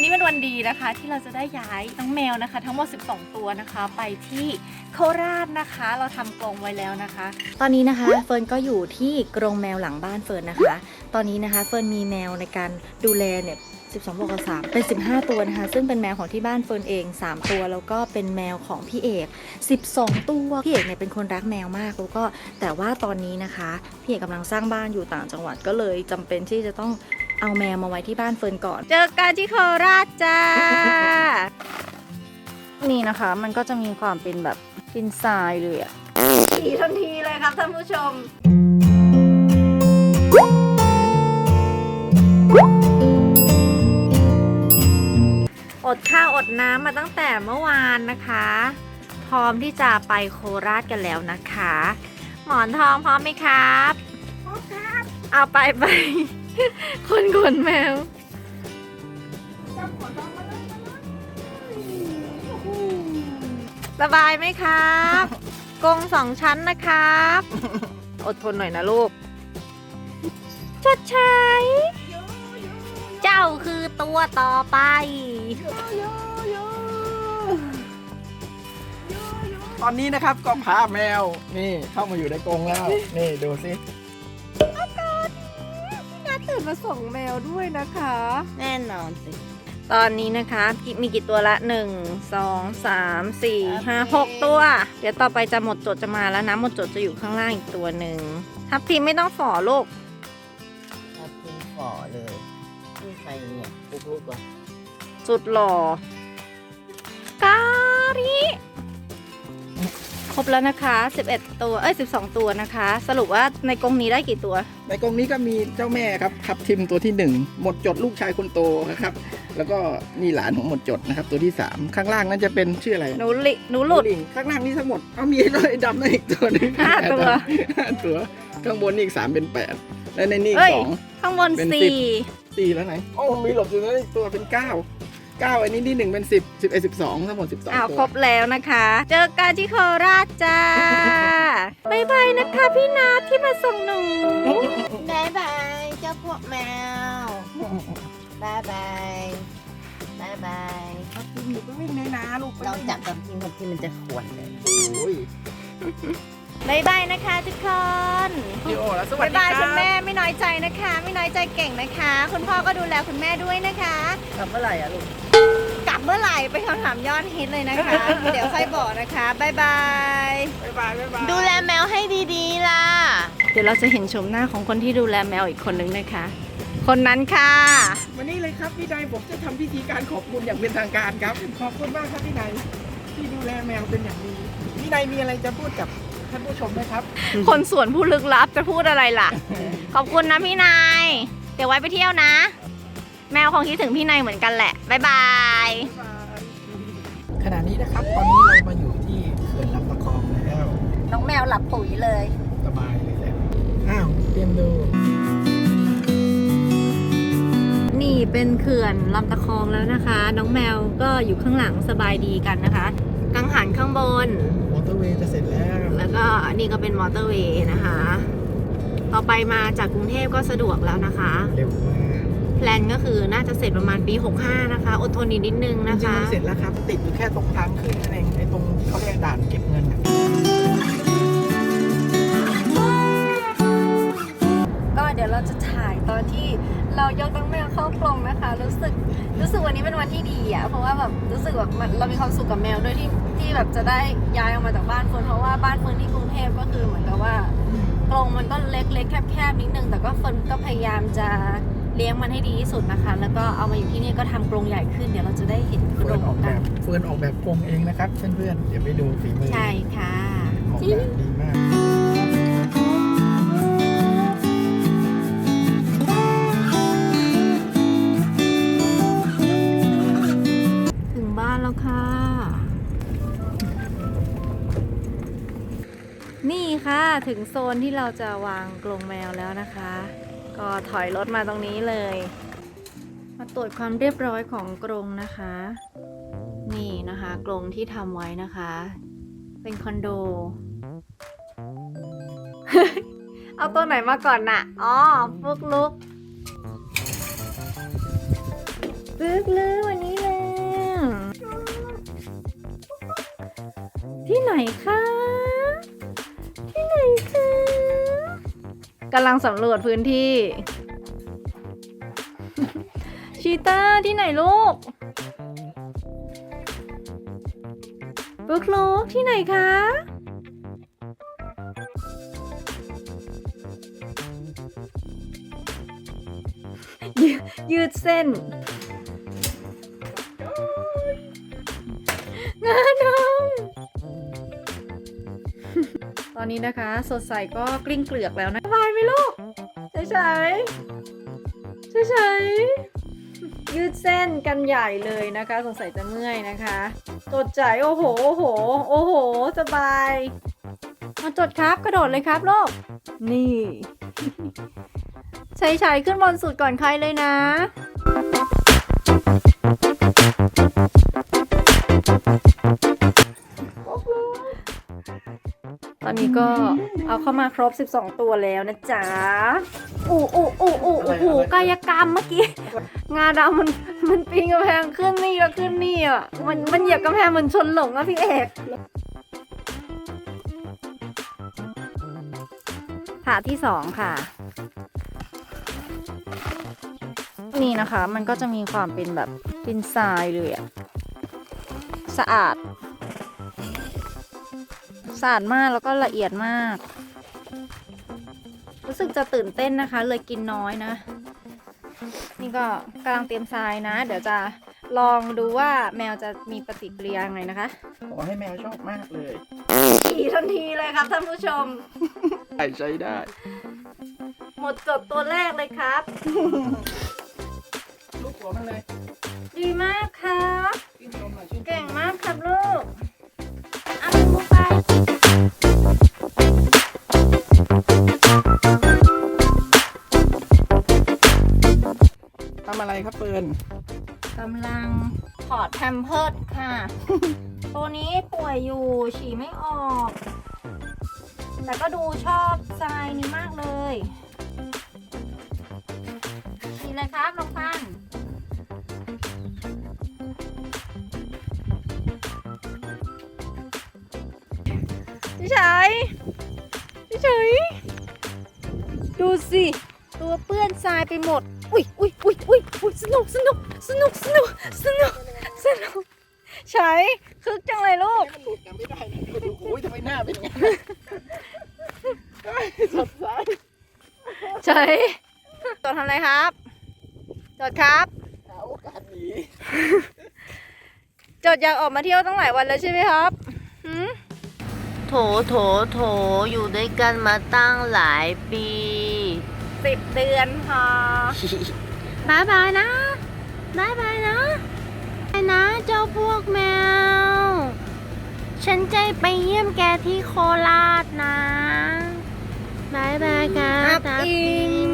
วันนี้เป็นวันดีนะคะ ที่เราจะได้ย้ายน้องแมวนะคะ ทั้งหมด 12 ตัวนะคะ ไปที่โคราชนะคะ เราทำกรงไว้แล้วนะคะ ตอนนี้นะคะเฟิร์นก็อยู่ที่กรงแมวหลังบ้านเฟิร์นนะคะ ตอนนี้นะคะเฟิร์นมีแมวในการดูแลเนี่ย12บวกกับ3เป็น 15 ตัวนะคะ ซึ่งเป็นแมวของที่บ้านเฟิร์นเอง 3 ตัว แล้วก็เป็นแมวของพี่เอก 12 ตัว พี่เอกเนี่ยเป็นคนรักแมวมาก แล้วก็แต่ว่าตอนนี้นะคะ พี่เอกกำลังสร้างบ้านอยู่ต่างจังหวัดก็เลยจำเป็นที่จะต้อง เอาแมวมาไว้ที่บ้านเฟิร์นก่อน เจอกันที่โคราชจ้า นี่นะคะ มันก็จะมีความเป็นแบบดินทรายเลยอะสีทันทีเลยครับท่านผู้ชมอดข้าวอดน้ำมาตั้งแต่เมื่อวานนะคะ พร้อมที่จะไปโคราชกันแล้วนะคะ หมอนทองพร้อมไหมครับพร้อมครับ เอาไปไป คนขนแมว สบายไหมครับ กรงสองชั้นนะครับ อดทนหน่อยนะลูก ชดใช้ เจ้าคือตัวต่อไป ตอนนี้นะครับก็พาแมว นี่เข้ามาอยู่ในกรงแล้ว นี่ดูสิ น่าตื่นมาส่งแมวด้วยนะคะ แน่นอนสิ ตอนนี้นะคะกิมีกี่ตัวละ 1 2 3 4 5 6 ตัว เดี๋ยวต่อไปจะหมดจดจะมาแล้วนะ หมดจดจะอยู่ข้างล่างอีกตัวหนึ่งทับทีมไม่ต้องฝ่อลูกครับคุณฝ่อเลยนี่ใครเนี่ยปุ๊กลุกเหรอสุดหล่อ การิ ครบแล้วนะคะ 11 ตัว เอ้ย 12 ตัวนะคะ สรุปว่าในกรงนี้ได้กี่ตัว ในกรงนี้ก็มีเจ้าแม่ครับทับทิมตัวที่หนึ่งหมดจดลูกชายคนโตนะครับ แล้วก็นี่หลานของหมดจดนะครับ ตัวที่สามข้างล่างนั่นจะเป็นชื่ออะไรหนูลิหนูหลุดลิงข้างล่างนี่ทั้งหมดเอามีไอ้ดำนั่นอีกตัวหนึงห้าตัวห้าตัว ข้างบนนี่อีกสามเป็นแปดและในนี่อีเอ้กยสองข้างบนเป็นสิบสี่สี่แล้วไหน โอ้มีหลบอยู่นั่นอีกตัวเป็นเก้า เก้าอันนี้ที่หนึ่งเป็นสิบสิบเอ็ดสิบสองทั้งหมดสิบสองอ้าวตัวครบแล้วนะคะ เจอกันที่โคราชจ้าบายบายนะคะพี่นาที่มาส่งหนูบายบายเจ้าพวกแมวบายบายบายบายทับทิมอยู่ก็วิ่งในนาลูกลองจับกับทีมกับทีมมันจะขวนเลย โอ้ย บายบายนะคะทุกคนพี่โอแล้วสวัสบายดีบายคคุรัณบแม่ไม่น้อยใจนะคะ ไม่น้อยใจเก่งนะคะ คุณพ่อก็ดูแลคุณแม่ด้วยนะคะ กลับเมื่อไหร่อะลูก กลับเมื่อไหร่ไปนคำถามยอดฮิตเลยนะคะ เดี๋ยวค่อยบอกนะคะบายบาย บ๊ายบายบ๊ายบาย ดูแลแมวให้ดีๆล่ะ เดี๋ยวเราจะเห็นชมหน้าของคนที่ดูแลแมวอีกคนนึงนะคะ คนนั้นค่ะ วันนี้เลยครับพี่นายผมจะทำพิธีการขอบคุณอย่างเป็นทางการครับ ขอบคุณมากครับพี่นายที่ดูแลแมวเป็นอย่างดีพี่นายมีอะไรจะพูดกับ ท่านผู้ชมไหมครับ คนสวนผู้ลึกลับจะพูดอะไรล่ะ ขอบคุณนะพี่นาย เดี๋ยวไว้ไปเที่ยวนะ แมวคงคิดถึงพี่นายเหมือนกันแหละบายบาย ขณะนี้นะครับ ตอนนี้เรามาอยู่ที่เขื่อนลำตะคองแล้วน้องแมวหลับปุ๋ยเลย สบายเลยแหละอ้าวเตรียมดู นี่เป็นเขื่อนลำตะคองแล้วนะคะ น้องแมวก็อยู่ข้างหลังสบายดีกันนะคะ กังหันข้างบน แล้วแล้วก็นี่ก็เป็นมอเตอร์เวย์นะคะ ต่อไปมาจากกรุงเทพก็สะดวกแล้วนะคะ เร็วมากแพลนก็คือน่าจะเสร็จประมาณปี 65 นะคะ อดทนอีกนิดนึงจนะริงๆคะ มันเสร็จแล้วครับติดอยู่แค่ตรงทางขึ้นนั่นเองไอ้ตรงเขาเรียกด่านเก็บเงินน่ะก็เดี๋ยวเราจะถ่ายตอนที่ เรายกตั้งแมวเข้ากรงนะคะ รู้สึกรู้สึกวันนี้เป็นวันที่ดีอะเพราะว่าแบบรู้สึกแบบมันเรามีความสุขกับแมวด้วยที่ที่แบบจะได้ย้ายออกมาจากบ้านเฟิร์นเพราะว่าบ้านเฟิร์นที่กรุงเทพก็คือเหมือนกับว่ากรงมันก็เล็กๆแคบๆนิดนึงแต่ก็เฟิร์นก็พยายามจะเลี้ยงมันให้ดีที่สุดนะคะ แล้วก็เอามาอยู่ที่นี่ก็ทำกรงใหญ่ขึ้นเดี๋ยวเราจะได้เห็นกเฟิรร์นงออกแบกันบเฟิร์นออกแบบกรงเองนะครับเพื่อนๆเดี๋ยวไปดูฝีมือใช่ค่ะ ออกแบบดีมาก นี่ค่ะถึงโซนที่เราจะวางกรงแมวแล้วนะคะ ก็ถอยรถมาตรงนี้เลย มาตรวจความเรียบร้อยของกรงนะคะ นี่นะคะกรงที่ทำไว้นะคะ เป็นคอนโด เอาตัวไหนมาก่อนนะ่ะอ๋อฟุกลุกลึกลือวันนี้แล้วที่ไหนคะ กำลังสำรวจพื้นที่ ชีตาที่ไหนลูกบุกลูกที่ไหนคะ ยืดเส้นงานง อนนี้นะคะ สดใสก็กลิ้งเกลือกแล้วนะสบายไหมลูกเฉยเฉยเฉยเฉยยืดเส้นกันใหญ่เลยนะคะ สงสัยจะเมื่อยนะคะจดใจโอ้โหโอ้โหโอ้โห สบายมาจดครับกระโดดเลยครับลูกนี่ชัยชัยขึ้นบนสุดก่อนใครเลยนะ อนนี้ก็เอาเข้ามาครบ 12 ตัวแล้วนะจ๊ะอู้อู้อู้อู้โอ้โหกายกรรมเมื่อกี้ งาดำมันมันปีนกำแพงขึ้นนี่แล้วขึ้นนี่อะ มันมันเหยียบกำแพงเหมือนชนหลงอะพี่เอกถาที่สองค่ะ นี่นะคะ มันก็จะมีความเป็นแบบดินทรายเลยอะสะอาด สะอาดมากแล้วก็ละเอียดมาก รู้สึกจะตื่นเต้นนะคะ เลยกินน้อยนะ นี่ก็กำลังเตรียมทรายนะ เดี๋ยวจะลองดูว่าแมวจะมีปฏิกิริยายังไงนะคะขอให้แมวชอบมากเลยขี่ทันทีเลยครับท่านผู้ชม ใส่ใช้ได้ หมดจดตัวแรกเลยครับ ลูกหัวมันเลย ดีมากครับชื่นชมหน่อยชื่นชมเก่งมากครับลูก ทำอะไรครับเฟิร์นกำลังถอดแพมเพิร์ดค่ะ ตัวนี้ป่วยอยู่ฉี่ไม่ออก แต่ก็ดูชอบทรายนี้มากเลยฉี่เลยครับน้องพันธุ์พี่ชัยพี่ชัยดูสิ ตัวเปื้อนทรายไปหมด อุ้ยอุ้ยอุ้ยอุ้ยอุ้ยสนุกสนุกสนุกสนุกสนุกสนุกใช้คึกจังเลยลูกมันหลุดกันไม่ได้นะดูโอ้ยทำไมหน้าเป็นอย่างนั้นเฮ้ยสดใสใช้จดทำอะไรครับจดครับหาโอกาสหนีจดอยากออกมาเที่ยวตั้งหลายวันแล้วใช่ไหมครับหืมโถโถโถอยู่ด้วยกันมาตั้งหลายปี สิบเดือนค่ะบายบายนะบายบายนะไปนะเจ้าพวกแมว ฉันจะไปเยี่ยมแกที่โคราชนะบายบายค่ะตับอิง